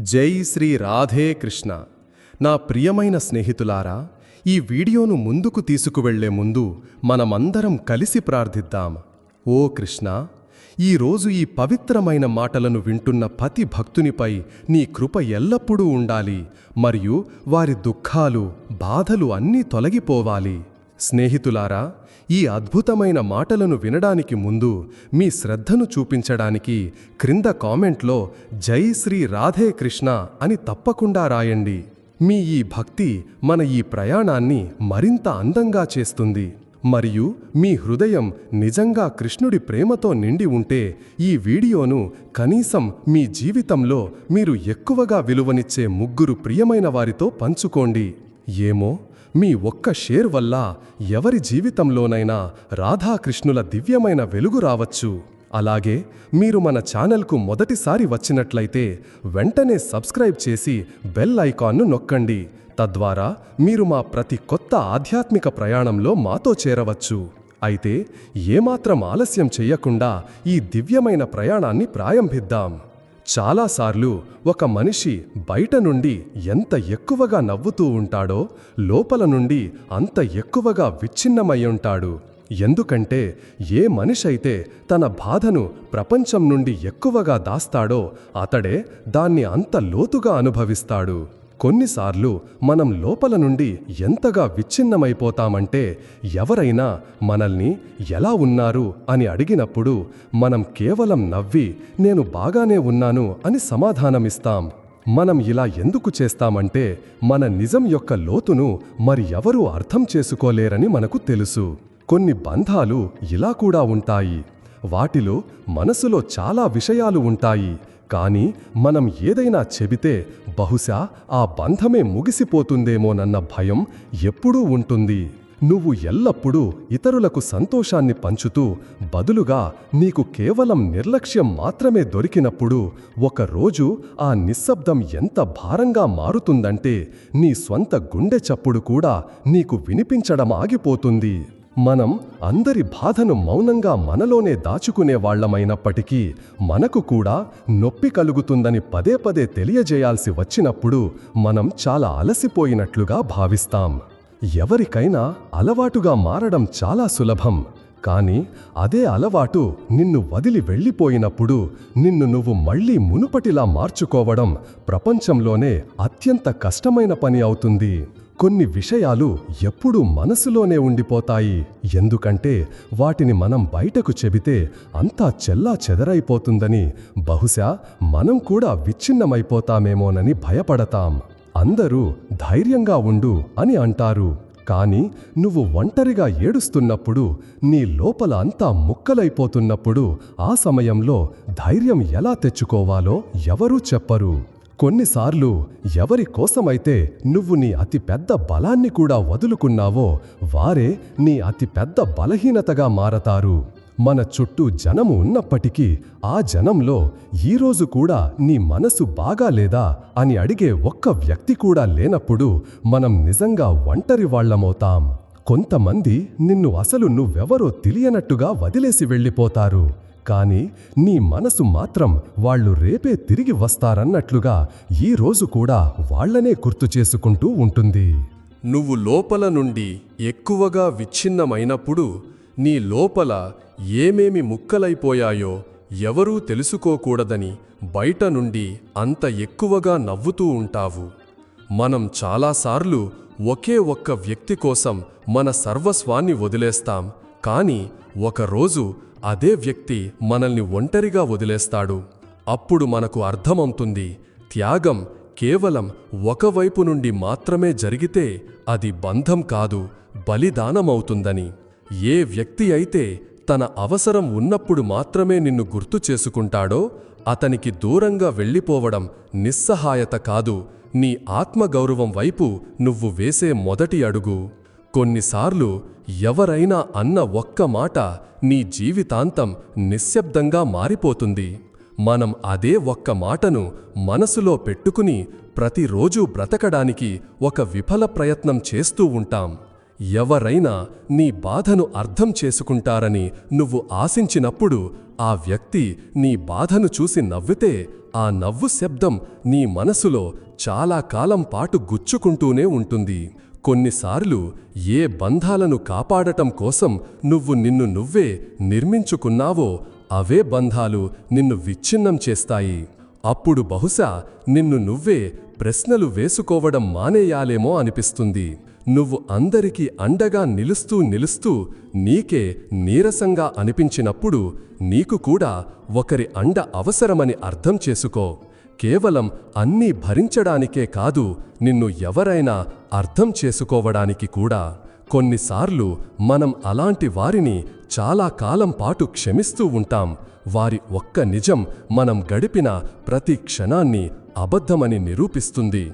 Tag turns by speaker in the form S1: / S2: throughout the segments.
S1: జై శ్రీ రాధే కృష్ణ. నా ప్రియమైన స్నేహితులారా ఈ వీడియోను ముందుకు తీసుకువెళ్ళే ముందు మనమందరం కలిసి ప్రార్థిద్దాం. ఓ కృష్ణ ఈరోజు ఈ పవిత్రమైన మాటలను వింటున్న ప్రతి భక్తునిపై నీ కృప ఎల్లప్పుడూ ఉండాలి మరియు వారి దుఃఖాలు బాధలు అన్నీ తొలగిపోవాలి. స్నేహితులారా ఈ అద్భుతమైన మాటలను వినడానికి ముందు మీ శ్రద్ధను చూపించడానికి క్రింద కామెంట్లో జై శ్రీ రాధే కృష్ణ అని తప్పకుండా రాయండి. మీ ఈ భక్తి మన ఈ ప్రయాణాన్ని మరింత అందంగా చేస్తుంది. మరియు మీ హృదయం నిజంగా కృష్ణుడి ప్రేమతో నిండి ఉంటే ఈ వీడియోను కనీసం మీ జీవితంలో మీరు ఎక్కువగా విలువనిచ్చే ముగ్గురు ప్రియమైన వారితో పంచుకోండి. ఏమో? మీ ఒక్క షేర్ వల్ల ఎవరి జీవితంలోనైనా రాధాకృష్ణుల దివ్యమైన వెలుగు రావచ్చు. అలాగే మీరు మన ఛానల్కు మొదటిసారి వచ్చినట్లయితే వెంటనే సబ్స్క్రైబ్ చేసి బెల్ ఐకాన్ను నొక్కండి. తద్వారా మీరు మా ప్రతి కొత్త ఆధ్యాత్మిక ప్రయాణంలో మాతో చేరవచ్చు. అయితే ఏమాత్రం ఆలస్యం చెయ్యకుండా ఈ దివ్యమైన ప్రయాణాన్ని ప్రారంభిద్దాం. చాలాసార్లు ఒక మనిషి బయట నుండి ఎంత ఎక్కువగా నవ్వుతూ ఉంటాడో లోపల నుండి అంత ఎక్కువగా విచ్ఛిన్నమయ్యుంటాడు ఎందుకంటే ఏ మనిషైతే తన బాధను ప్రపంచం నుండి ఎక్కువగా దాస్తాడో అతడే దాన్ని అంత లోతుగా అనుభవిస్తాడు. కొన్నిసార్లు మనం లోపల నుండి ఎంతగా విచ్ఛిన్నమైపోతామంటే ఎవరైనా మనల్ని ఎలా ఉన్నారు అని అడిగినప్పుడు మనం కేవలం నవ్వి నేను బాగానే ఉన్నాను అని సమాధానమిస్తాం. మనం ఇలా ఎందుకు చేస్తామంటే మన నిజం యొక్క లోతును మరి ఎవరూ అర్థం చేసుకోలేరని మనకు తెలుసు. కొన్ని బంధాలు ఇలా కూడా ఉంటాయి. వాటిలో మనసులో చాలా విషయాలు ఉంటాయి. కానీ మనం ఏదైనా చెబితే బహుశా ఆ బంధమే ముగిసిపోతుందేమోనన్న భయం ఎప్పుడూ ఉంటుంది. నువ్వు ఎల్లప్పుడూ ఇతరులకు సంతోషాన్ని పంచుతూ బదులుగా నీకు కేవలం నిర్లక్ష్యం మాత్రమే దొరికినప్పుడు ఒకరోజు ఆ నిశ్శబ్దం ఎంత భారంగా మారుతుందంటే నీ స్వంత గుండె చప్పుడు కూడా నీకు వినిపించడం ఆగిపోతుంది. మనం అందరి బాధను మౌనంగా మనలోనే దాచుకునే వాళ్ళమైనప్పటికీ మనకు కూడా నొప్పి కలుగుతుందని పదే పదే తెలియజేయాల్సి వచ్చినప్పుడు మనం చాలా అలసిపోయినట్లుగా భావిస్తాం. ఎవరికైనా అలవాటుగా మారడం చాలా సులభం. కానీ అదే అలవాటు నిన్ను వదిలి వెళ్ళిపోయినప్పుడు నిన్ను నువ్వు మళ్ళీ మునుపటిలా మార్చుకోవడం ప్రపంచంలోనే అత్యంత కష్టమైన పని అవుతుంది. కొన్ని విషయాలు ఎప్పుడూ మనసులోనే ఉండిపోతాయి. ఎందుకంటే వాటిని మనం బయటకు చెబితే అంతా చెల్లా చెదరైపోతుందని బహుశా మనం కూడా విచ్ఛిన్నమైపోతామేమోనని భయపడతాం. అందరూ ధైర్యంగా ఉండు అని అంటారు. కానీ నువ్వు ఒంటరిగా ఏడుస్తున్నప్పుడు నీ లోపల అంతా ముక్కలైపోతున్నప్పుడు ఆ సమయంలో ధైర్యం ఎలా తెచ్చుకోవాలో ఎవరూ చెప్పరు. కొన్నిసార్లు ఎవరి కోసమైతే నువ్వు నీ అతి పెద్ద బలాన్ని కూడా వదులుకున్నావో వారే నీ అతి పెద్ద బలహీనతగా మారతారు. మన చుట్టూ జనము ఉన్నప్పటికీ ఆ జనంలో ఈరోజు కూడా నీ మనసు బాగా లేదా అని అడిగే ఒక్క వ్యక్తి కూడా లేనప్పుడు మనం నిజంగా ఒంటరి వాళ్ళమవుతాం కొంతమంది నిన్ను అసలు నువ్వెవరో తెలియనట్టుగా వదిలేసి వెళ్ళిపోతారు. కానీ నీ మనసు మాత్రం వాళ్ళు రేపే తిరిగి వస్తారన్నట్లుగా ఈ రోజు కూడా వాళ్ళనే గుర్తు చేసుకుంటూ ఉంటుంది. నువ్వు లోపల నుండి ఎక్కువగా విచ్ఛిన్నమైనప్పుడు నీ లోపల ఏమేమి ముక్కలైపోయాయో ఎవరూ తెలుసుకోకూడదని బయట నుండి అంత ఎక్కువగా నవ్వుతూ ఉంటావు. మనం చాలాసార్లు ఒకే ఒక్క వ్యక్తి కోసం మన సర్వస్వాన్ని వదిలేస్తాం. కానీ ఒకరోజు అదే వ్యక్తి మనల్ని ఒంటరిగా వదిలేస్తాడు. అప్పుడు మనకు అర్థమవుతుంది త్యాగం కేవలం ఒకవైపు నుండి మాత్రమే జరిగితే అది బంధం కాదు బలిదానమవుతుందని. ఏ వ్యక్తి అయితే తన అవసరం ఉన్నప్పుడు మాత్రమే నిన్ను గుర్తు చేసుకుంటాడో అతనికి దూరంగా వెళ్ళిపోవడం నిస్సహాయత కాదు నీ ఆత్మగౌరవం వైపు నువ్వు వేసే మొదటి అడుగు. కొన్నిసార్లు ఎవరైనా అన్న ఒక్క మాట నీ జీవితాంతం నిశ్శబ్దంగా మారిపోతుంది. మనం అదే ఒక్క మాటను మనసులో పెట్టుకుని ప్రతిరోజూ బ్రతకడానికి ఒక విఫల ప్రయత్నం చేస్తూ ఉంటాం. ఎవరైనా నీ బాధను అర్థం చేసుకుంటారని నువ్వు ఆశించినప్పుడు ఆ వ్యక్తి నీ బాధను చూసి నవ్వితే
S2: ఆ నవ్వు శబ్దం నీ మనసులో చాలా కాలం పాటు గుచ్చుకుంటూనే ఉంటుంది. కొన్నిసార్లు ఏ బంధాలను కాపాడటం కోసం నువ్వు నిన్ను నువ్వే నిర్మించుకున్నావో అవే బంధాలు నిన్ను విచ్ఛిన్నం చేస్తాయి. అప్పుడు బహుశా నిన్ను నువ్వే ప్రశ్నలు వేసుకోవడం మానేయాలేమో అనిపిస్తుంది. నువ్వు అందరికీ అండగా నిలుస్తూ నిలుస్తూ నీకే నీరసంగా అనిపించినప్పుడు నీకు కూడా ఒకరి అండ అవసరమని అర్థం చేసుకో. కేవలం అన్నీ భరించడానికే కాదు నిన్ను ఎవరైనా అర్థం చేసుకోవడానికి కూడా. కొన్నిసార్లు మనం అలాంటి వారిని చాలా కాలం పాటు క్షమిస్తూ ఉంటాం. వారి ఒక్క నిజం మనం గడిపిన ప్రతి క్షణాన్ని అబద్ధమని నిరూపిస్తుంది.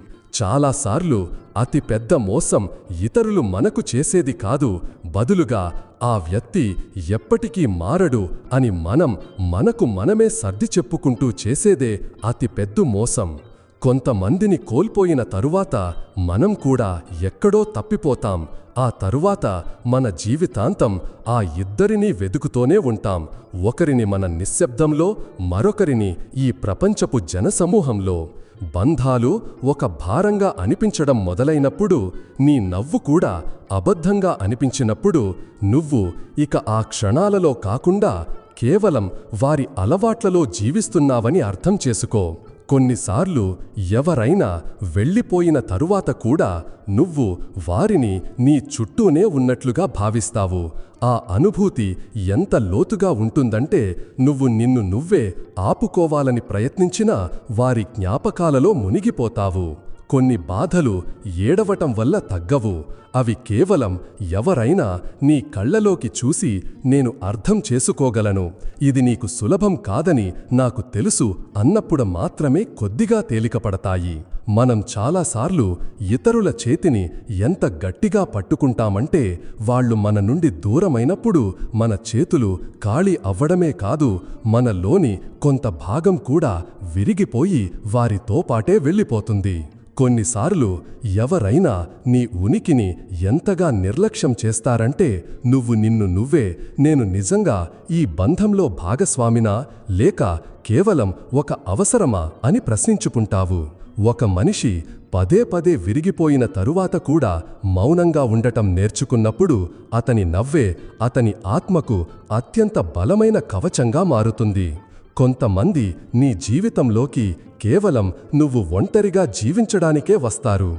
S2: చాలాసార్లు అతి పెద్ద మోసం ఇతరులు మనకు చేసేది కాదు బదులుగా ఆ వ్యక్తి ఎప్పటికీ మారడు అని మనం మనకు మనమే సర్ది చెప్పుకుంటూ చేసేదే అతి పెద్ద మోసం. కొంతమందిని కోల్పోయిన తరువాత మనం కూడా ఎక్కడో తప్పిపోతాం. ఆ తరువాత మన జీవితాంతం ఆ ఇద్దరినీ వెతుకుతూనే ఉంటాం. ఒకరిని మన నిశ్శబ్దంలో మరొకరిని ఈ ప్రపంచపు జనసమూహంలో. బంధాలు ఒక భారంగా అనిపించడం మొదలైనప్పుడు నీ నవ్వు కూడా అబద్ధంగా అనిపించినప్పుడు నువ్వు ఇక ఆ క్షణాలలో కాకుండా కేవలం వారి అలవాట్లలో జీవిస్తున్నావని అర్థం చేసుకో. కొన్నిసార్లు ఎవరైనా వెళ్ళిపోయిన తరువాత కూడా నువ్వు వారిని నీ చుట్టూనే ఉన్నట్లుగా భావిస్తావు. ఆ అనుభూతి ఎంత లోతుగా ఉంటుందంటే నువ్వు నిన్ను నువ్వే ఆపుకోవాలని ప్రయత్నించినా వారి జ్ఞాపకాలలో మునిగిపోతావు. కొన్ని బాధలు ఏడవటం వల్ల తగ్గవు. అవి కేవలం ఎవరైనా నీ కళ్ళలోకి చూసి నేను అర్థం చేసుకోగలను. ఇది నీకు సులభం కాదని నాకు తెలుసు అన్నప్పుడు మాత్రమే కొద్దిగా తేలికపడతాయి. మనం చాలాసార్లు ఇతరుల చేతిని ఎంత గట్టిగా పట్టుకుంటామంటే వాళ్ళు మన నుండి దూరమైనప్పుడు మన చేతులు ఖాళీ అవ్వడమే కాదు మనలోని కొంత భాగం కూడా విరిగిపోయి వారితో పాటే వెళ్ళిపోతుంది. కొన్నిసార్లు ఎవరైనా నీ ఉనికిని ఎంతగా నిర్లక్ష్యం చేస్తారంటే నువ్వు నిన్ను నువ్వే నేను నిజంగా ఈ బంధంలో భాగస్వామినా లేక కేవలం ఒక అవసరమా అని ప్రశ్నించుకుంటావు. ఒక మనిషి పదే పదే విరిగిపోయిన తరువాత కూడా మౌనంగా ఉండటం నేర్చుకున్నప్పుడు అతని నవ్వే అతని ఆత్మకు అత్యంత బలమైన కవచంగా మారుతుంది. కొంతమంది నీ జీవితంలోకి కేవలం నువ్వు ఒంటరిగా జీవించడానికే వస్తారు.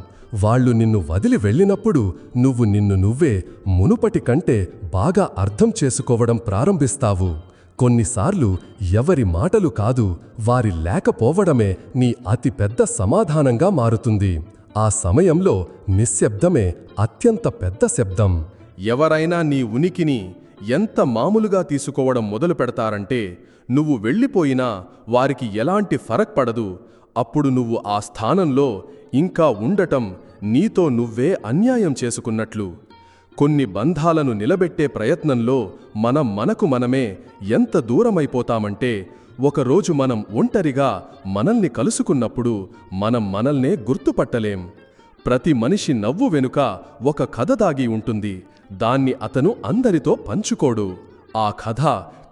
S2: వాళ్ళు నిన్ను వదిలి వెళ్ళినప్పుడు నువ్వు నిన్ను నువ్వే మునుపటి కంటే బాగా అర్థం చేసుకోవడం ప్రారంభిస్తావు. కొన్నిసార్లు ఎవరి మాటలు కాదు వారి లేకపోవడమే నీ అతిపెద్ద సమాధానంగా మారుతుంది. ఆ సమయంలో నిశ్శబ్దమే అత్యంత పెద్ద శబ్దం.
S1: ఎవరైనా నీ ఉనికిని ఎంత మామూలుగా తీసుకోవడం మొదలు పెడతారంటే నువ్వు వెళ్ళిపోయినా వారికి ఎలాంటి ఫరక్ పడదు. అప్పుడు నువ్వు ఆ స్థానంలో ఇంకా ఉండటం నీతో నువ్వే అన్యాయం చేసుకున్నట్లు. కొన్ని బంధాలను నిలబెట్టే ప్రయత్నంలో మనం మనకు మనమే ఎంత దూరమైపోతామంటే ఒకరోజు మనం ఒంటరిగా మనల్ని కలుసుకున్నప్పుడు మనం మనల్నే గుర్తుపట్టలేం. ప్రతి మనిషి నవ్వు వెనుక ఒక కథ దాగి ఉంటుంది. దాన్ని అతను అందరితో పంచుకోడు. ఆ కథ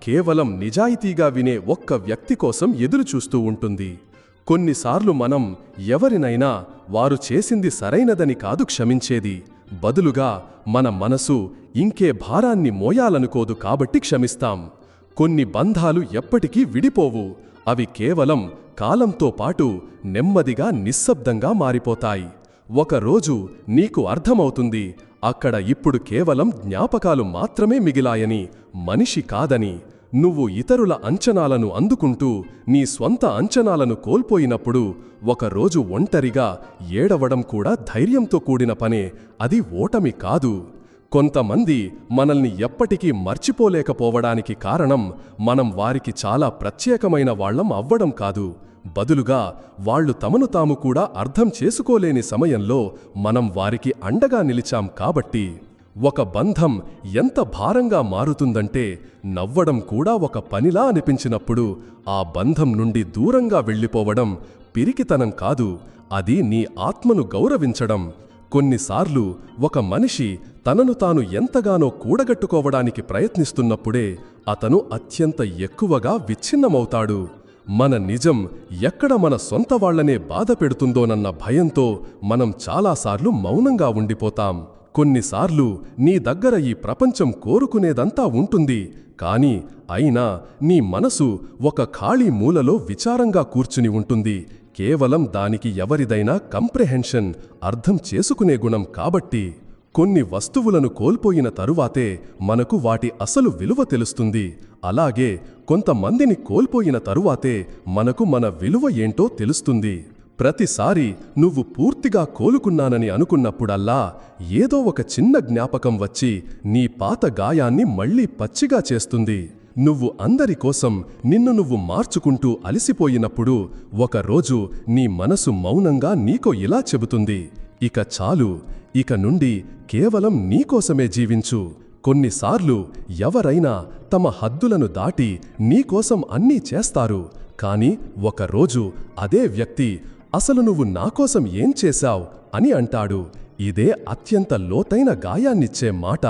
S1: కేవలం నిజాయితీగా వినే ఒక్క వ్యక్తి కోసం ఎదురుచూస్తూ ఉంటుంది. కొన్నిసార్లు మనం ఎవరినైనా వారు చేసింది సరైనదని కాదు క్షమించేది. బదులుగా మన మనసు ఇంకే భారాన్ని మోయాలనుకోదు కాబట్టి క్షమిస్తాం. కొన్ని బంధాలు ఎప్పటికీ విడిపోవు. అవి కేవలం కాలంతో పాటు నెమ్మదిగా నిశ్శబ్దంగా మారిపోతాయి. ఒకరోజు నీకు అర్థమవుతుంది అక్కడ ఇప్పుడు కేవలం జ్ఞాపకాలు మాత్రమే మిగిలాయని మనిషి కాదని నువ్వు ఇతరుల అంచనాలను అందుకుంటూ నీ స్వంత అంచనాలను కోల్పోయినప్పుడు ఒకరోజు ఒంటరిగా ఏడవడం కూడా ధైర్యంతో కూడిన పనే అది ఓటమి కాదు. కొంతమంది మనల్ని ఎప్పటికీ మర్చిపోలేకపోవడానికి కారణం మనం వారికి చాలా ప్రత్యేకమైన వాళ్ళం అవ్వడం కాదు. బదులుగా వాళ్ళు తమను తాము కూడా అర్థం చేసుకోలేని సమయంలో మనం వారికి అండగా నిలిచాం కాబట్టి ఒక బంధం ఎంత భారంగా మారుతుందంటే నవ్వడం కూడా ఒక పనిలా అనిపించినప్పుడు ఆ బంధం నుండి దూరంగా వెళ్ళిపోవడం పిరికితనం కాదు అది నీ ఆత్మను గౌరవించడం. కొన్నిసార్లు ఒక మనిషి తనను తాను ఎంతగానో కూడగట్టుకోవడానికి ప్రయత్నిస్తున్నప్పుడే అతను అత్యంత ఎక్కువగా విచ్ఛిన్నమవుతాడు.
S2: మన నిజం ఎక్కడ మన సొంత వాళ్ళనే బాధ పెడుతుందోనన్న భయంతో మనం చాలాసార్లు మౌనంగా ఉండిపోతాం. కొన్నిసార్లు నీ దగ్గర ఈ ప్రపంచం కోరుకునేదంతా ఉంటుంది. కాని అయినా నీ మనసు ఒక ఖాళీ మూలలో విచారంగా కూర్చుని ఉంటుంది. కేవలం దానికి ఎవరిదైనా కంప్రెహెన్షన్ అర్థం చేసుకునే గుణం కాబట్టి. కొన్ని వస్తువులను కోల్పోయిన తరువాతే మనకు వాటి అసలు విలువ తెలుస్తుంది. అలాగే కొంతమందిని కోల్పోయిన తరువాతే మనకు మన విలువ ఏంటో తెలుస్తుంది. ప్రతిసారి నువ్వు పూర్తిగా కోలుకున్నానని అనుకున్నప్పుడల్లా ఏదో ఒక చిన్న జ్ఞాపకం వచ్చి నీ పాత గాయాన్ని మళ్ళీ పచ్చిగా చేస్తుంది. నువ్వు అందరి కోసం నిన్ను నువ్వు మార్చుకుంటూ అలసిపోయినప్పుడు ఒకరోజు నీ మనసు మౌనంగా నీకో ఇలా చెబుతుంది. ఇక చాలు ఇక నుండి కేవలం నీకోసమే జీవించు. కొన్నిసార్లు ఎవరైనా తమ హద్దులను దాటి నీకోసం అన్నీ చేస్తారు కాని ఒకరోజు అదే వ్యక్తి అసలు నువ్వు నాకోసం ఏం చేశావ్? అని అంటాడు. ఇదే అత్యంత లోతైన గాయాన్నిచ్చే మాట.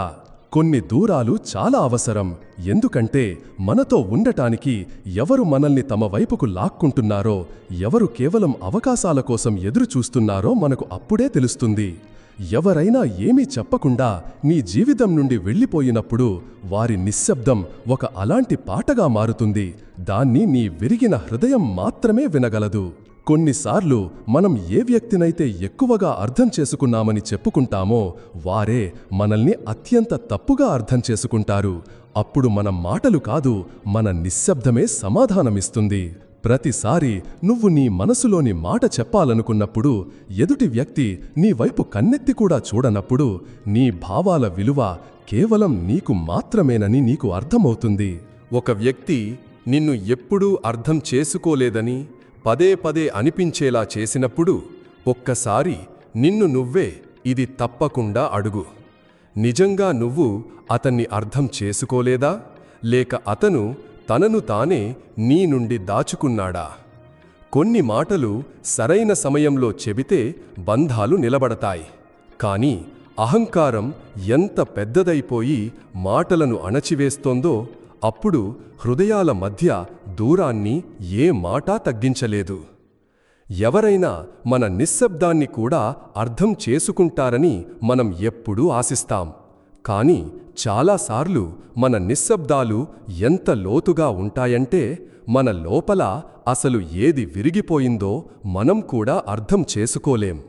S2: కొన్ని దూరాలు చాలా అవసరం ఎందుకంటే మనతో ఉండటానికి ఎవరు మనల్ని తమ వైపుకు లాక్కుంటున్నారో ఎవరు కేవలం అవకాశాల కోసం ఎదురుచూస్తున్నారో మనకు అప్పుడే తెలుస్తుంది. ఎవరైనా ఏమీ చెప్పకుండా నీ జీవితం నుండి వెళ్ళిపోయినప్పుడు వారి నిశ్శబ్దం ఒక అలాంటి పాటగా మారుతుంది. దాన్ని నీ విరిగిన హృదయం మాత్రమే వినగలదు. కొన్నిసార్లు మనం ఏ వ్యక్తినైతే ఎక్కువగా అర్థం చేసుకున్నామని చెప్పుకుంటామో వారే మనల్ని అత్యంత తప్పుగా అర్థం చేసుకుంటారు. అప్పుడు మన మాటలు కాదు మన నిశ్శబ్దమే సమాధానమిస్తుంది. ప్రతిసారి నువ్వు నీ మనసులోని మాట చెప్పాలనుకున్నప్పుడు ఎదుటి వ్యక్తి నీ వైపు కన్నెత్తి కూడా చూడనప్పుడు నీ భావాల విలువ కేవలం నీకు మాత్రమేనని నీకు అర్థమవుతుంది.
S1: ఒక వ్యక్తి నిన్ను ఎప్పుడూ అర్థం చేసుకోలేదని పదే పదే అనిపించేలా చేసినప్పుడు ఒక్కసారి నిన్ను నువ్వే ఇది తప్పకుండా అడుగు. నిజంగా నువ్వు అతన్ని అర్థం చేసుకోలేదా? లేక అతను తనను తానే నీ నుండి దాచుకున్నాడా? కొన్ని మాటలు సరైన సమయంలో చెబితే బంధాలు నిలబడతాయి. కాని అహంకారం ఎంత పెద్దదైపోయి మాటలను అణచివేస్తోందో అప్పుడు హృదయాల మధ్య దూరాన్ని ఏ మాటా తగ్గించలేదు. ఎవరైనా మన నిశ్శబ్దాన్ని కూడా అర్థం చేసుకుంటారని మనం ఎప్పుడూ ఆశిస్తాం. కాని చాలాసార్లు మన నిశ్శబ్దాలు ఎంత లోతుగా ఉంటాయంటే మన లోపల అసలు ఏది విరిగిపోయిందో మనం కూడా అర్థం చేసుకోలేం.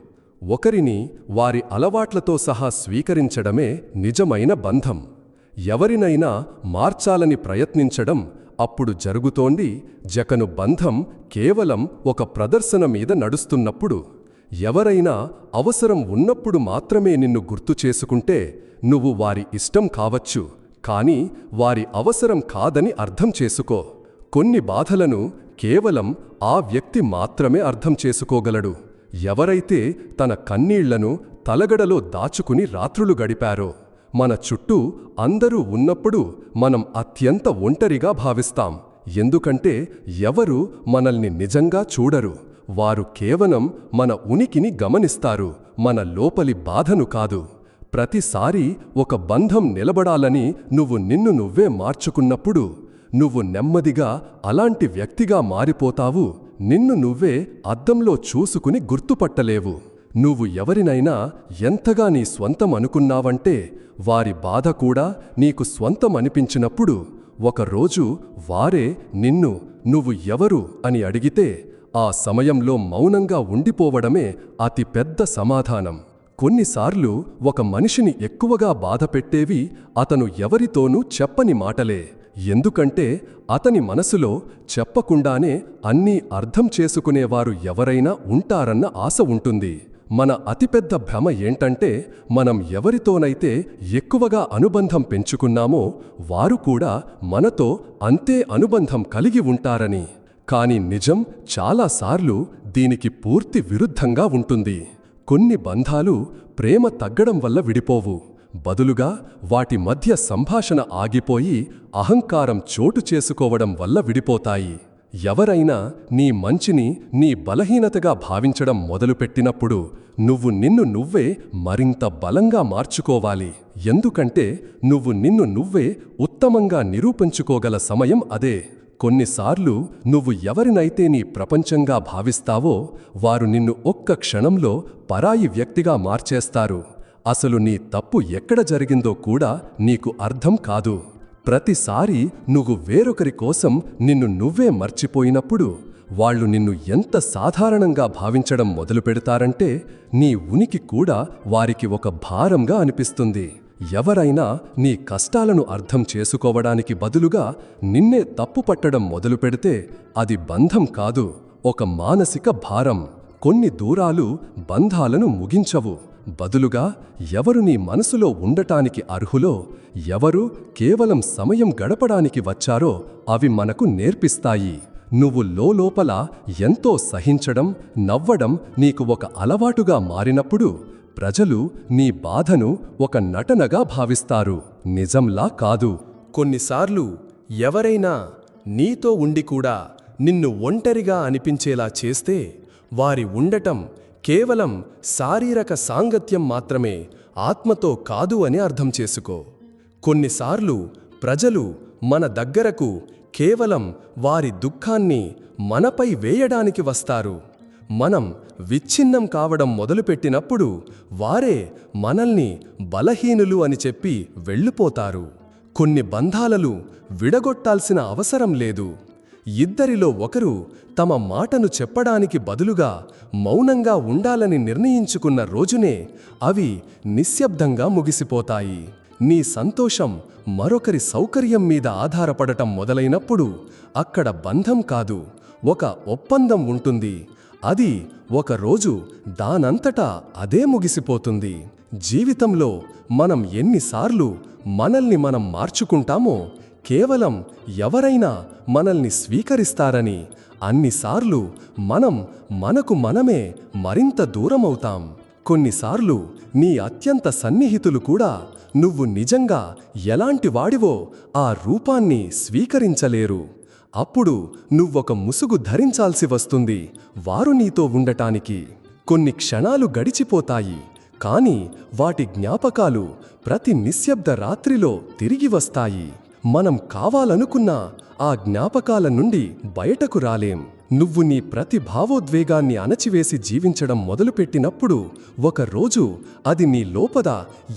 S1: ఒకరిని వారి అలవాట్లతో సహా స్వీకరించడమే నిజమైన బంధం. ఎవరినైనా మార్చాలని ప్రయత్నించడం అప్పుడు జరుగుతోంది జకను బంధం కేవలం ఒక ప్రదర్శన మీద నడుస్తున్నప్పుడు. ఎవరైనా అవసరం ఉన్నప్పుడు మాత్రమే నిన్ను గుర్తు చేసుకుంటే నువ్వు వారి ఇష్టం కావచ్చు కాని వారి అవసరం కాదని అర్థం చేసుకో. కొన్ని బాధలను కేవలం ఆ వ్యక్తి మాత్రమే అర్థం చేసుకోగలడు. ఎవరైతే తన కన్నీళ్ళను తలగడలో దాచుకుని రాత్రులు గడిపారో మన చుట్టూ అందరూ ఉన్నప్పుడు మనం అత్యంత ఒంటరిగా భావిస్తాం. ఎందుకంటే ఎవరు మనల్ని నిజంగా చూడరు. వారు కేవలం మన ఉనికిని గమనిస్తారు మన లోపలి బాధను కాదు. ప్రతిసారి ఒక బంధం నిలబడాలని నువ్వు నిన్ను నువ్వే మార్చుకున్నప్పుడు నువ్వు నెమ్మదిగా అలాంటి వ్యక్తిగా మారిపోతావు. నిన్ను నువ్వే అద్దంలో చూసుకుని గుర్తుపట్టలేవు. నువ్వు ఎవరినైనా ఎంతగా నీ స్వంతం అనుకున్నావంటే వారి బాధ కూడా నీకు స్వంతం అనిపించినప్పుడు ఒకరోజు వారే నిన్ను నువ్వు ఎవరు అని అడిగితే ఆ సమయంలో మౌనంగా ఉండిపోవడమే అతి పెద్ద సమాధానం. కొన్నిసార్లు ఒక మనిషిని ఎక్కువగా బాధపెట్టేవి అతను ఎవరితోనూ చెప్పని మాటలే. ఎందుకంటే అతని మనసులో చెప్పకుండానే అన్నీ అర్థం చేసుకునేవారు ఎవరైనా ఉంటారన్న ఆశ ఉంటుంది. మన అతిపెద్ద భ్రమ ఏంటంటే మనం ఎవరితోనైతే ఎక్కువగా అనుబంధం పెంచుకున్నామో వారు కూడా మనతో అంతే అనుబంధం కలిగి ఉంటారని. కానీ నిజం చాలాసార్లు దీనికి పూర్తి విరుద్ధంగా ఉంటుంది. కొన్ని బంధాలు ప్రేమ తగ్గడం వల్ల విడిపోవు. బదులుగా వాటి మధ్య సంభాషణ ఆగిపోయి అహంకారం చోటు చేసుకోవడం వల్ల విడిపోతాయి. ఎవరైనా నీ మంచిని నీ బలహీనతగా భావించడం మొదలుపెట్టినప్పుడు నువ్వు నిన్ను నువ్వే మరింత బలంగా మార్చుకోవాలి. ఎందుకంటే నువ్వు నిన్ను నువ్వే ఉత్తమంగా నిరూపించుకోగల సమయం అదే.
S2: కొన్నిసార్లు నువ్వు ఎవరినైతే నీ ప్రపంచంగా భావిస్తావో వారు నిన్ను ఒక్క క్షణంలో పరాయి వ్యక్తిగా మార్చేస్తారు. అసలు నీ తప్పు ఎక్కడ జరిగిందో కూడా నీకు అర్థం కాదు. ప్రతిసారి నువ్వు వేరొకరి కోసం నిన్ను నువ్వే మర్చిపోయినప్పుడు వాళ్ళు నిన్ను ఎంత సాధారణంగా భావించడం మొదలు పెడతారంటే నీ ఉనికి కూడా వారికి ఒక భారంగా అనిపిస్తుంది. ఎవరైనా నీ కష్టాలను అర్థం చేసుకోవడానికి బదులుగా నిన్నే తప్పు పట్టడం మొదలు పెడితే అది బంధం కాదు ఒక మానసిక భారం. కొన్ని దూరాలు బంధాలను ముగించవు. బదులుగా ఎవరు నీ మనసులో ఉండటానికి అర్హులో ఎవరు కేవలం సమయం గడపడానికి వచ్చారో అవి మనకు నేర్పిస్తాయి. నువ్వు లోపల ఎంతో సహించడం నవ్వడం నీకు ఒక అలవాటుగా మారినప్పుడు ప్రజలు నీ బాధను ఒక నటనగా భావిస్తారు. నిజంలా కాదు.
S1: కొన్నిసార్లు ఎవరైనా నీతో ఉండి కూడా నిన్ను ఒంటరిగా అనిపించేలా చేస్తే వారి ఉండటం కేవలం శారీరక సాంగత్యం మాత్రమే ఆత్మతో కాదు అని అర్థం చేసుకో. కొన్నిసార్లు ప్రజలు మన దగ్గరకు కేవలం వారి దుఃఖాన్ని మనపై వేయడానికి వస్తారు. మనం విచ్ఛిన్నం కావడం మొదలుపెట్టినప్పుడు వారే మనల్ని బలహీనులు అని చెప్పి వెళ్ళిపోతారు. కొన్ని బంధాలను విడగొట్టాల్సిన అవసరం లేదు. ఇద్దరిలో ఒకరు తమ మాటను చెప్పడానికి బదులుగా మౌనంగా ఉండాలని నిర్ణయించుకున్న రోజునే అవి నిశ్శబ్దంగా ముగిసిపోతాయి. నీ సంతోషం మరొకరి సౌకర్యం మీద ఆధారపడటం మొదలైనప్పుడు అక్కడ బంధం కాదు ఒక ఒప్పందం ఉంటుంది. అది ఒక రోజు దానంతటా అదే ముగిసిపోతుంది. జీవితంలో మనం ఎన్నిసార్లు మనల్ని మనం మార్చుకుంటామో కేవలం ఎవరైనా మనల్ని స్వీకరిస్తారని అన్నిసార్లు మనం మనకు మనమే మరింత దూరమవుతాం. కొన్నిసార్లు నీ అత్యంత సన్నిహితులు కూడా నువ్వు నిజంగా ఎలాంటి వాడివో ఆ రూపాన్ని స్వీకరించలేరు. అప్పుడు నువ్వొక ముసుగు ధరించాల్సి వస్తుంది. వారు నీతో ఉండటానికి కొన్ని క్షణాలు గడిచిపోతాయి. కానీ వాటి జ్ఞాపకాలు ప్రతి నిశ్శబ్ద రాత్రిలో తిరిగి వస్తాయి. మనం కావాలనుకున్న ఆ జ్ఞాపకాల నుండి బయటకు రాలేం. నువ్వు నీ ప్రతి భావోద్వేగాన్ని అణచివేసి జీవించడం మొదలుపెట్టినప్పుడు ఒకరోజు అది నీ లోపద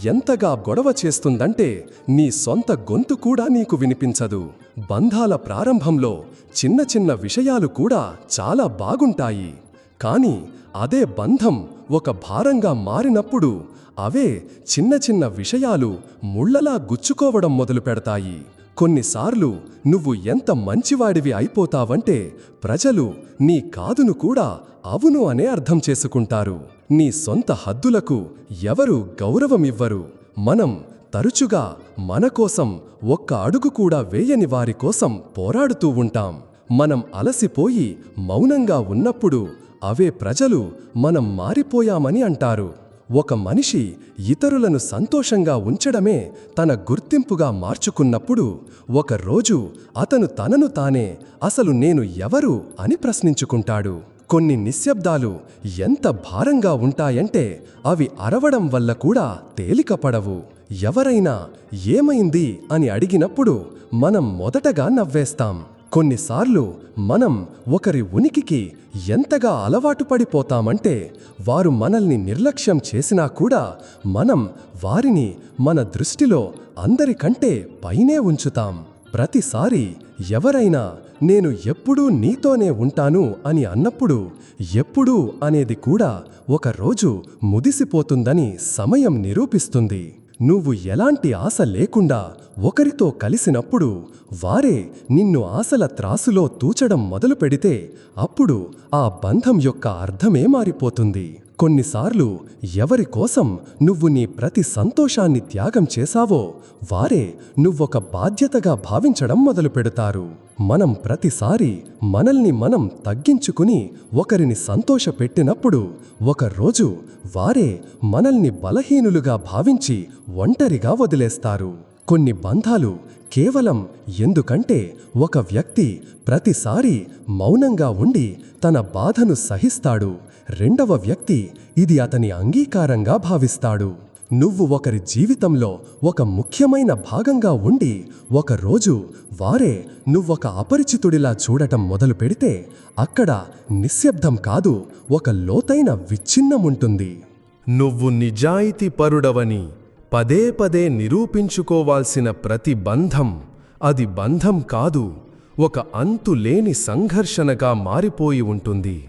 S1: ఎంతగా గొడవ చేస్తుందంటే నీ సొంత గొంతు కూడా నీకు వినిపించదు. బంధాల ప్రారంభంలో చిన్న చిన్న విషయాలు కూడా చాలా బాగుంటాయి. కాని అదే బంధం ఒక భారంగా మారినప్పుడు అవే చిన్న చిన్న విషయాలు ముళ్ళలా గుచ్చుకోవడం మొదలుపెడతాయి. కొన్నిసార్లు నువ్వు ఎంత మంచివాడివి అయిపోతావంటే ప్రజలు నీ కాదును కూడా అవును అనే అర్థం చేసుకుంటారు. నీ సొంత హద్దులకు ఎవరు గౌరవమివ్వరు. మనం తరచుగా మన కోసం ఒక్క అడుగు కూడా వేయని వారి కోసం పోరాడుతూ ఉంటాం. మనం అలసిపోయి మౌనంగా ఉన్నప్పుడు అవే ప్రజలు మనం మారిపోయామని అంటారు. ఒక మనిషి ఇతరులను సంతోషంగా ఉంచడమే తన గుర్తింపుగా మార్చుకున్నప్పుడు ఒకరోజు అతను తనను తానే అసలు నేను ఎవరు అని ప్రశ్నించుకుంటాడు. కొన్ని నిశ్శబ్దాలు ఎంత భారంగా ఉంటాయంటే అవి అరవడం వల్ల కూడా తేలికపడవు. ఎవరైనా ఏమైంది అని అడిగినప్పుడు మనం మొదటగా నవ్వేస్తాం. కొన్నిసార్లు మనం ఒకరి ఉనికికి ఎంతగా అలవాటు పడిపోతామంటే వారు మనల్ని నిర్లక్ష్యం చేసినా కూడా మనం వారిని మన దృష్టిలో అందరికంటే పైనే ఉంచుతాం. ప్రతిసారి ఎవరైనా నేను ఎప్పుడూ నీతోనే ఉంటాను అని అన్నప్పుడు ఎప్పుడూ అనేది కూడా ఒక రోజు ముదిసిపోతుందని సమయం నిరూపిస్తుంది. నువ్వు ఎలాంటి ఆశ లేకుండా ఒకరితో కలిసినప్పుడు వారే నిన్ను ఆశల త్రాసులో తూచడం మొదలు పెడితే అప్పుడు ఆ బంధం యొక్క అర్థమే మారిపోతుంది. కొన్నిసార్లు ఎవరి కోసం నువ్వు నీ ప్రతి సంతోషాన్ని త్యాగం చేశావో వారే నువ్వొక బాధ్యతగా భావించడం మొదలు పెడతారు మనం ప్రతిసారి మనల్ని మనం తగ్గించుకుని ఒకరిని సంతోషపెట్టినప్పుడు ఒకరోజు వారే మనల్ని బలహీనులుగా భావించి ఒంటరిగా వదిలేస్తారు. కొన్ని బంధాలు కేవలం ఎందుకంటే ఒక వ్యక్తి ప్రతిసారి మౌనంగా ఉండి తన బాధను సహిస్తాడు. రెండవ వ్యక్తి ఇది అతని అంగీకారంగా భావిస్తాడు.
S2: నువ్వు ఒకరి జీవితంలో ఒక ముఖ్యమైన భాగంగా ఉండి ఒకరోజు వారే నువ్వొక అపరిచితుడిలా చూడటం మొదలు పెడితే అక్కడ నిశ్శబ్దం కాదు ఒక లోతైన విచ్ఛిన్నముంటుంది.
S1: నువ్వు నిజాయితీ పరుడవని పదే పదే నిరూపించుకోవాల్సిన ప్రతి బంధం అది బంధం కాదు ఒక అంతులేని సంఘర్షణగా మారిపోయి ఉంటుంది.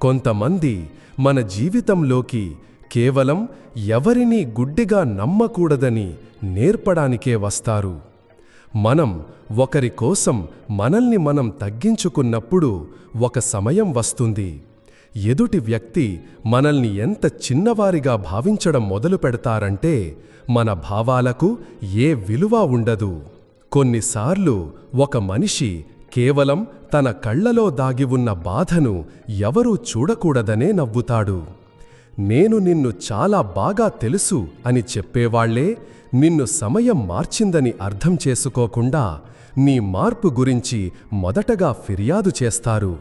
S1: కొంతమంది మన జీవితంలోకి కేవలం ఎవరినీ గుడ్డిగా నమ్మకూడదని నేర్పడానికే వస్తారు. మనం ఒకరి కోసం మనల్ని మనం తగ్గించుకున్నప్పుడు ఒక సమయం వస్తుంది. ఎదుటి వ్యక్తి మనల్ని ఎంత చిన్నవారిగా భావించడం మొదలు పెడతారంటే మన భావాలకు ఏ విలువ ఉండదు. కొన్నిసార్లు ఒక మనిషి కేవలం తన కళ్ళలో దాగి ఉన్న బాధను ఎవరూ చూడకూడదనే నవ్వుతాడు. నేను నిన్ను చాలా బాగా తెలుసు అని చెప్పేవాళ్ళే నిన్ను సమయం మార్చిందని అర్థం చేసుకోకుండా నీ మార్పు గురించి మొదటగా ఫిర్యాదు చేస్తారు.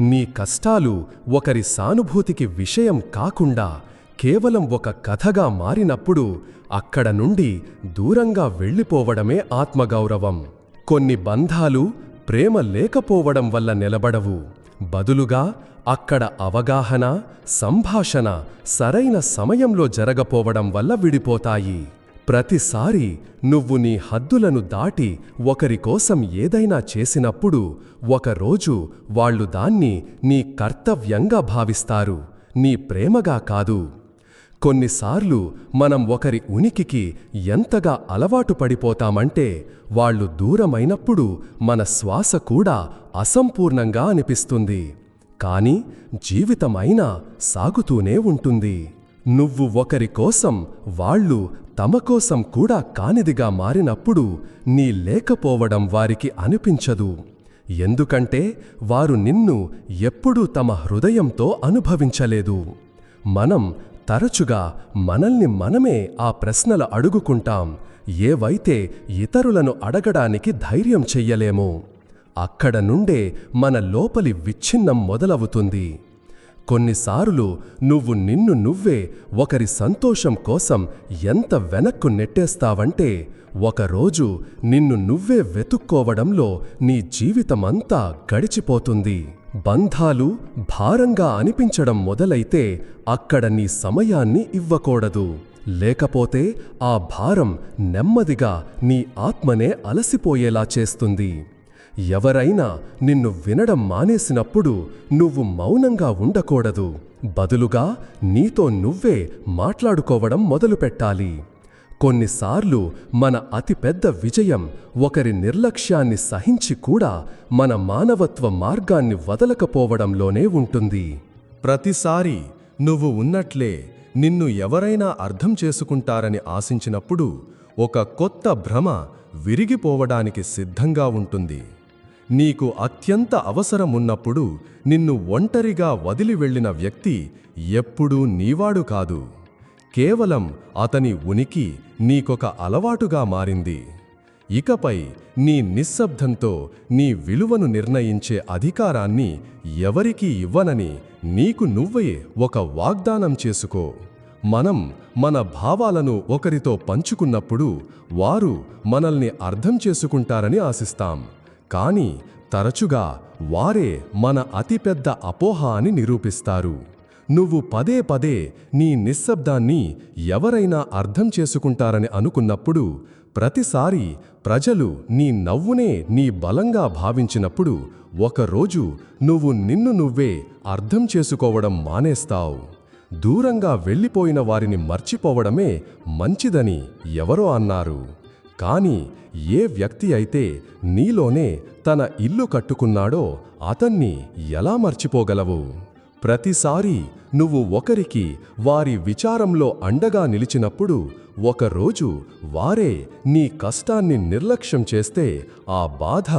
S1: నీ కష్టాలు ఒకరి సానుభూతికి విషయం కాకుండా కేవలం ఒక కథగా మారినప్పుడు అక్కడ నుండి దూరంగా వెళ్ళిపోవడమే ఆత్మగౌరవం. కొన్ని బంధాలు ప్రేమ లేకపోవడం వల్ల నిలబడవు. బదులుగా అక్కడ అవగాహన సంభాషణ సరైన సమయంలో జరగపోవడం వల్ల విడిపోతాయి. ప్రతిసారి నువ్వు నీ హద్దులను దాటి ఒకరి కోసం ఏదైనా చేసినప్పుడు ఒకరోజు వాళ్ళు దాన్ని నీ కర్తవ్యంగా భావిస్తారు. నీ ప్రేమగా కాదు. కొన్నిసార్లు మనం ఒకరి ఉనికికి ఎంతగా అలవాటు పడిపోతామంటే వాళ్ళు దూరమైనప్పుడు మన శ్వాస కూడా అసంపూర్ణంగా అనిపిస్తుంది. కాని జీవితమైనా సాగుతూనే ఉంటుంది. నువ్వు ఒకరి కోసం వాళ్ళు తమ కోసం కూడా కానిదిగా మారినప్పుడు నీ లేకపోవడం వారికి అనిపించదు. ఎందుకంటే వారు నిన్ను ఎప్పుడూ తమ హృదయంతో అనుభవించలేదు. మనం తరచుగా మనల్ని మనమే ఆ ప్రశ్నలు అడుగుకుంటాం. ఏవైతే ఇతరులను అడగడానికి ధైర్యం చెయ్యలేమో అక్కడ నుండే మన లోపలి విచ్ఛిన్నం మొదలవుతుంది. కొన్నిసార్లు నువ్వు నిన్ను నువ్వే ఒకరి సంతోషం కోసం ఎంత వెనక్కు నెట్టేస్తావంటే ఒకరోజు నిన్ను నువ్వే వెతుక్కోవడంలో నీ జీవితమంతా గడిచిపోతుంది. బంధాలు భారంగా అనిపించడం మొదలైతే అక్కడ నీ సమయాన్ని ఇవ్వకూడదు. లేకపోతే ఆ భారం నెమ్మదిగా నీ ఆత్మనే అలసిపోయేలా చేస్తుంది. ఎవరైనా నిన్ను వినడం మానేసినప్పుడు నువ్వు మౌనంగా ఉండకూడదు. బదులుగా నీతో నువ్వే మాట్లాడుకోవడం మొదలుపెట్టాలి. కొన్నిసార్లు మన అతిపెద్ద విజయం ఒకరి నిర్లక్ష్యాన్ని సహించి కూడా మన మానవత్వ మార్గాన్ని వదలకపోవడంలోనే ఉంటుంది.
S3: ప్రతిసారి నువ్వు ఉన్నట్లే నిన్ను ఎవరైనా అర్థం చేసుకుంటారని ఆశించినప్పుడు ఒక కొత్త భ్రమ విరిగిపోవడానికి సిద్ధంగా ఉంటుంది. నీకు అత్యంత అవసరమున్నప్పుడు నిన్ను ఒంటరిగా వదిలి వెళ్ళిన వ్యక్తి ఎప్పుడూ నీవాడు కాదు. కేవలం అతని ఉనికి నీకొక అలవాటుగా మారింది. ఇకపై నీ నిశ్శబ్దంతో నీ విలువను నిర్ణయించే అధికారాన్ని ఎవరికీ ఇవ్వనని నీకు నువ్వే ఒక వాగ్దానం చేసుకో. మనం మన భావాలను ఒకరితో పంచుకున్నప్పుడు వారు మనల్ని అర్థం చేసుకుంటారని ఆశిస్తాం. కానీ తరచుగా వారే మన అతిపెద్ద అపోహ అని నిరూపిస్తారు. నువ్వు పదే పదే నీ నిశ్శబ్దాన్ని ఎవరైనా అర్థం చేసుకుంటారని అనుకున్నప్పుడు ప్రతిసారి ప్రజలు నీ నవ్వునే నీ బలంగా భావించినప్పుడు ఒకరోజు నువ్వు నిన్ను నువ్వే అర్థం చేసుకోవడం మానేస్తావు. దూరంగా వెళ్ళిపోయిన వారిని మర్చిపోవడమే మంచిదని ఎవరో అన్నారు. కాని ఏ వ్యక్తి అయితే నీలోనే తన ఇల్లు కట్టుకున్నాడో అతన్ని ఎలా మర్చిపోగలవు? ప్రతిసారి నువ్వు ఒకరికి వారి విచారంలో అండగా నిలిచినప్పుడు ఒకరోజు వారే నీ కష్టాన్ని నిర్లక్ష్యం చేస్తే ఆ బాధ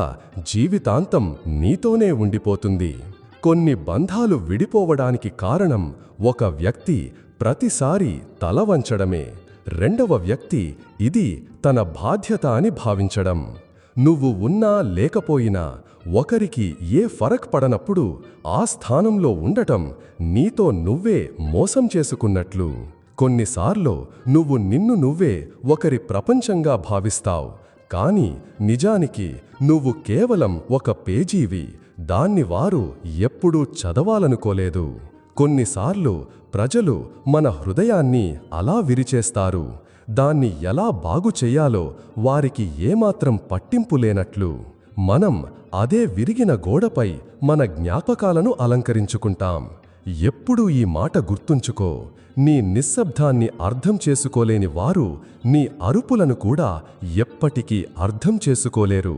S3: జీవితాంతం నీతోనే ఉండిపోతుంది. కొన్ని బంధాలు విడిపోవడానికి కారణం ఒక వ్యక్తి ప్రతిసారి తల వంచడమే. రెండవ వ్యక్తి ఇది తన బాధ్యత అని భావించడం. నువ్వు ఉన్నా లేకపోయినా ఒకరికి ఏ ఫరక్ పడనప్పుడు ఆ స్థానంలో ఉండటం నీతో నువ్వే మోసం చేసుకున్నట్లు.
S2: కొన్నిసార్లు నువ్వు నిన్ను నువ్వే ఒకరి ప్రపంచంగా భావిస్తావు కాని నిజానికి నువ్వు కేవలం ఒక పేజీవి దాన్ని వారు ఎప్పుడూ చదవాలనుకోలేదు. కొన్నిసార్లు ప్రజలు మన హృదయాన్ని అలా విరిచేస్తారు దాన్ని ఎలా బాగు చెయ్యాలో వారికి ఏమాత్రం పట్టింపు లేనట్లు. మనం అదే విరిగిన గోడపై మన జ్ఞాపకాలను అలంకరించుకుంటాం. ఎప్పుడూ ఈ మాట గుర్తుంచుకో నీ నిశ్శబ్దాన్ని అర్థం చేసుకోలేని వారు నీ అరుపులను కూడా ఎప్పటికీ అర్థం చేసుకోలేరు.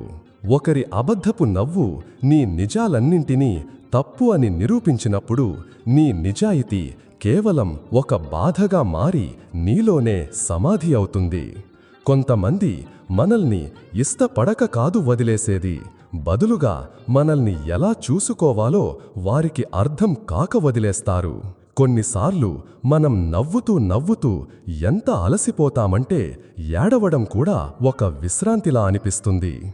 S2: ఒకరి అబద్ధపు నవ్వు నీ నిజాలన్నింటినీ తప్పు అని నిరూపించినప్పుడు నీ నిజాయితీ కేవలం ఒక బాధగా మారి నీలోనే సమాధి అవుతుంది. కొంతమంది మనల్ని ఇష్టపడక కాదు వదిలేసేది బదులుగా మనల్ని ఎలా చూసుకోవాలో వారికి అర్థం కాక వదిలేస్తారు. కొన్నిసార్లు మనం నవ్వుతూ నవ్వుతూ ఎంత అలసిపోతామంటే ఏడవడం కూడా ఒక విశ్రాంతిలా అనిపిస్తుంది.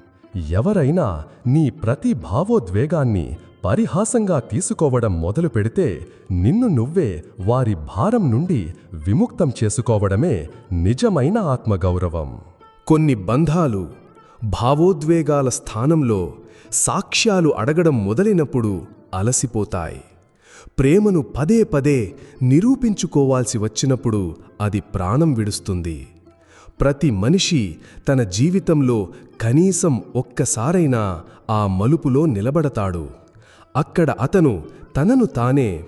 S2: ఎవరైనా నీ ప్రతి భావోద్వేగాన్ని పరిహాసంగా తీసుకోవడం మొదలు పెడితే నిన్ను నువ్వే వారి భారం నుండి విముక్తం చేసుకోవడమే నిజమైన ఆత్మగౌరవం.
S1: కొన్ని బంధాలు భావోద్వేగాల స్థానంలో సాక్ష్యాలు అడగడం మొదలైనప్పుడు అలసిపోతాయి. ప్రేమను పదే పదే నిరూపించుకోవాల్సి వచ్చినప్పుడు అది ప్రాణం విడుస్తుంది. ప్రతి మనిషి తన జీవితంలో కనీసం ఒక్కసారైనా ఆ మలుపులో నిలబడతాడు. అక్కడ అతను తనను తానే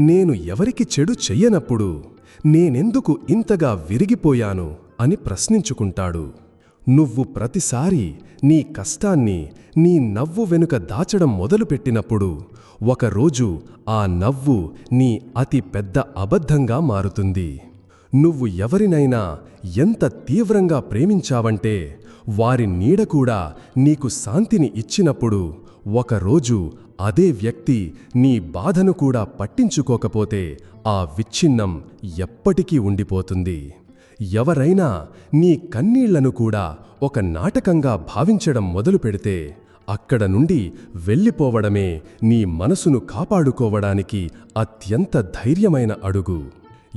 S1: నేను ఎవరికి చెడు చెయ్యనప్పుడు నేనెందుకు ఇంతగా విరిగిపోయాను అని ప్రశ్నించుకుంటాడు. నువ్వు ప్రతిసారి నీ కష్టాన్ని నీ నవ్వు వెనుక దాచడం మొదలుపెట్టినప్పుడు ఒకరోజు ఆ నవ్వు నీ అతి పెద్ద అబద్ధంగా మారుతుంది. నువ్వు ఎవరినైనా ఎంత తీవ్రంగా ప్రేమించావంటే వారి నీడ కూడా నీకు శాంతిని ఇచ్చినప్పుడు ఒకరోజు అదే వ్యక్తి నీ బాధను కూడా పట్టించుకోకపోతే ఆ విచ్ఛిన్నం ఎప్పటికీ ఉండిపోతుంది. ఎవరైనా నీ కన్నీళ్ళను కూడా ఒక నాటకంగా భావించడం మొదలుపెడితే అక్కడ నుండి వెళ్ళిపోవడమే నీ మనసును కాపాడుకోవడానికి అత్యంత ధైర్యమైన అడుగు.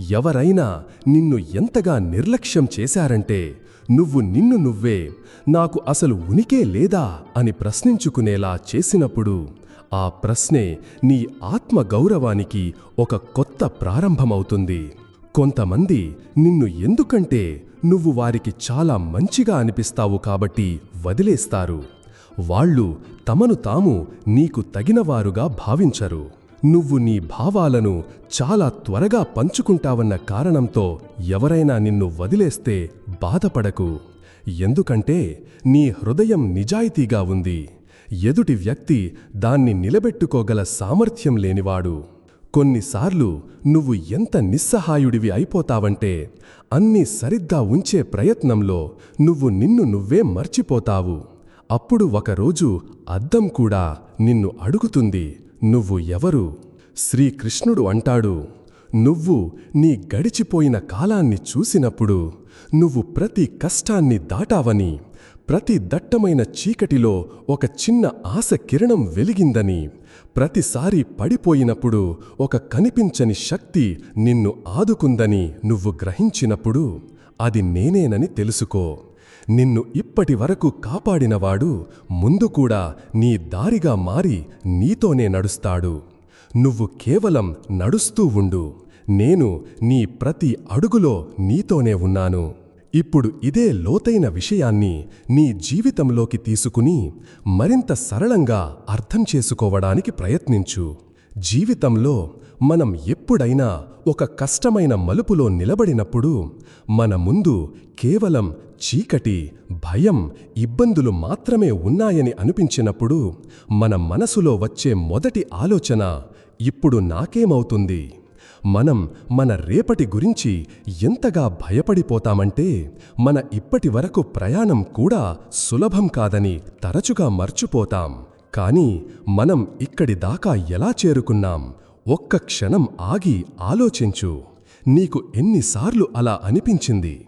S1: ఎవరైనా నిన్ను ఎంతగా నిర్లక్ష్యం చేశారంటే నువ్వు నిన్ను నువ్వే నాకు అసలు ఉనికే లేదా అని ప్రశ్నించుకునేలా చేసినప్పుడు ఆ ప్రశ్నే నీ ఆత్మగౌరవానికి ఒక కొత్త ప్రారంభమవుతుంది. కొంతమంది నిన్ను ఎందుకంటే నువ్వు వారికి చాలా మంచిగా అనిపిస్తావు కాబట్టి వదిలేస్తారు. వాళ్ళు తమను తాము నీకు తగినవారుగా భావించరు. నువ్వు నీ భావాలను చాలా త్వరగా పంచుకుంటావన్న కారణంతో ఎవరైనా నిన్ను వదిలేస్తే బాధపడకు. ఎందుకంటే నీ హృదయం నిజాయితీగా ఉంది. ఎదుటి వ్యక్తి దాన్ని నిలబెట్టుకోగల సామర్థ్యం లేనివాడు. కొన్నిసార్లు నువ్వు ఎంత నిస్సహాయుడివి అయిపోతావంటే అన్నీ సరిగ్గా ఉంచే ప్రయత్నంలో నువ్వు నిన్ను నువ్వే మర్చిపోతావు. అప్పుడు ఒకరోజు అద్దం కూడా నిన్ను అడుగుతుంది నువ్వు ఎవరు? శ్రీకృష్ణుడు అంటాడు నువ్వు నీ గడిచిపోయిన కాలాన్ని చూసినప్పుడు నువ్వు ప్రతి కష్టాన్ని దాటావని ప్రతి దట్టమైన చీకటిలో ఒక చిన్న ఆశ కిరణం వెలిగిందని ప్రతిసారి పడిపోయినప్పుడు ఒక కనిపించని శక్తి నిన్ను ఆదుకుందని నువ్వు గ్రహించినప్పుడు అది నేనేనని తెలుసుకో. నిన్ను ఇప్పటి వరకు కాపాడినవాడు ముందు కూడా నీ దారిగా మారి నీతోనే నడుస్తాడు. నువ్వు కేవలం నడుస్తూ ఉండు. నేను నీ ప్రతి అడుగులో నీతోనే ఉన్నాను. ఇప్పుడు ఇదే లోతైన విషయాన్ని నీ జీవితంలోకి తీసుకుని మరింత సరళంగా అర్థం చేసుకోవడానికి ప్రయత్నించు. జీవితంలో మనం ఎప్పుడైనా ఒక కష్టమైన మలుపులో నిలబడినప్పుడు మన ముందు కేవలం చీకటి భయం ఇబ్బందులు మాత్రమే ఉన్నాయని అనిపించినప్పుడు మన మనసులో వచ్చే మొదటి ఆలోచన ఇప్పుడు నాకేమవుతుంది? మనం మన రేపటి గురించి ఎంతగా భయపడిపోతామంటే మన ఇప్పటి వరకు ప్రయాణం కూడా సులభం కాదని తరచుగా మర్చిపోతాం. కానీ మనం ఇక్కడి దాకా ఎలా చేరుకున్నాం? ఒక్క క్షణం ఆగి ఆలోచించు. నీకు ఎన్నిసార్లు అలా అనిపించింది?